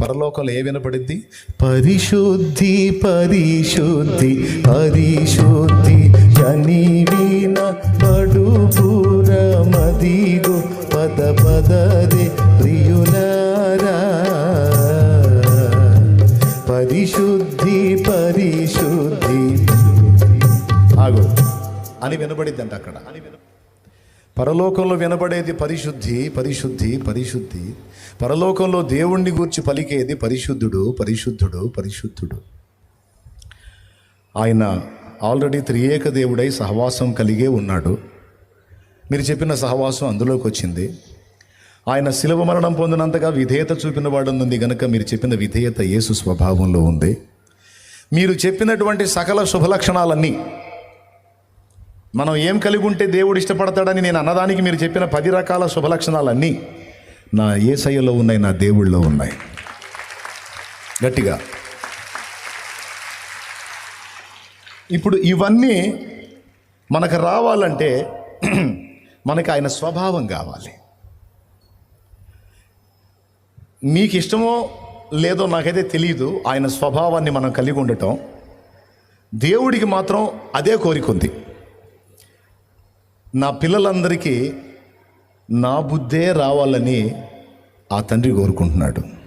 పరలోకంలో ఏ వినపడిద్ది? పరిశుద్ధి పరిశుద్ధి పరిశుద్ధి. అని విన పడుపుర మదిగో పద పదదే ప్రియులారా. పరిశుద్ధి పరిశుద్ధి. ఆగు. అని వినబడిద్దంట అక్కడ. పరలోకంలో వినబడేది పరిశుద్ధి పరిశుద్ధి పరిశుద్ధి. పరలోకంలో దేవుణ్ణి గూర్చి పలికేది పరిశుద్ధుడు పరిశుద్ధుడు పరిశుద్ధుడు. ఆయన ఆల్రెడీ త్రియేక దేవుడై సహవాసం కలిగే ఉన్నాడు. మీరు చెప్పిన సహవాసం అందులోకి వచ్చింది ఆయన శిలవ మరణం పొందినంతగా విధేయత చూపిన వాడుంది గనుక మీరు చెప్పిన విధేయత యేసు స్వభావంలో ఉంది. మీరు చెప్పినటువంటి సకల శుభలక్షణాలన్నీ మనం ఏం కలిగి ఉంటే దేవుడు ఇష్టపడతాడని నేను అన్నదానికి మీరు చెప్పిన పది రకాల శుభలక్షణాలన్నీ నా ఏసయ్యలో ఉన్నాయి నా దేవుళ్ళలో ఉన్నాయి. గట్టిగా. ఇప్పుడు ఇవన్నీ మనకు రావాలంటే మనకి ఆయన స్వభావం కావాలి. మీకు ఇష్టమో లేదో నాకైతే తెలియదు ఆయన స్వభావాన్ని మనం కలిగి ఉండటం. దేవుడికి మాత్రం అదే కోరిక ఉంది. నా పిల్లలందరికీ నా బుద్ధే రావాలని ఆ తండ్రి కోరుకుంటున్నాడు.